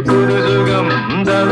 పురుషుగం ధర